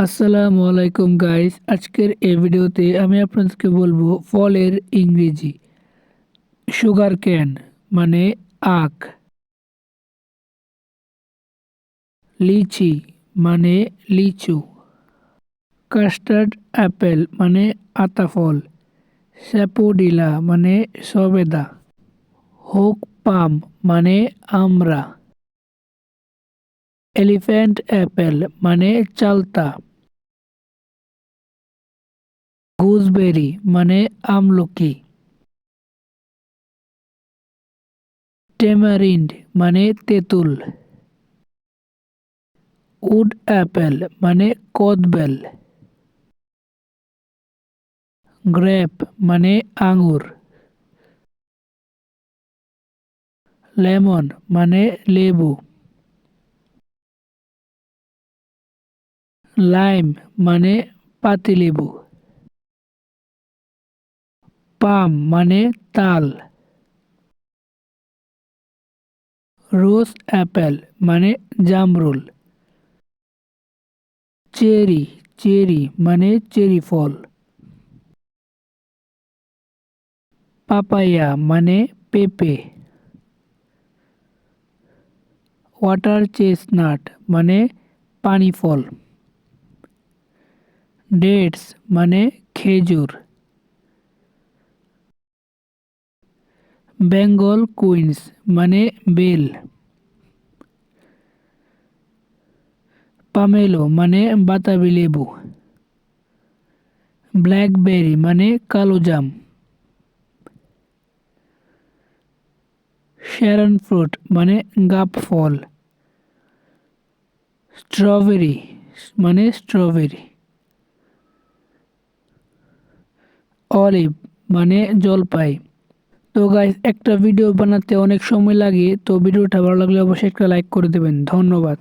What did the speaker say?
السلام علیکم گائز آج کے یہ ڈیوتے آپ کے بول فلرجی شوگار کین مطلب لچی لچو کسٹرڈ ایپل مطلب آتا فل سیپو ڈیلا میرے سب ہوک پام مانا ایلفینٹ ایپل مطلب ری مطلب ٹمرنڈ مطلب تیتول گرپ مطلب آگور لیمن لائم مطلب پاتی لیبو پام مطلب تال روز ایپل مطلب جامرول چیر چیری چیری فل پاپا می پہ واٹر چیسناٹ مانی فل ڈیٹس مطلب کجور منے بیل پامیلو منے باتابی لیبو بلیک بیری منے کالو جام شیرن فروٹ فال اسٹرابیری منے اسٹرابیری الیب میرے جلپائی তো গাইজ একটা ভিডিও বানাতে অনেক সময় লাগে তো ভিডিওটা ভালো লাগলে অবশ্যই একটা লাইক করে দেবেন ধন্যবাদ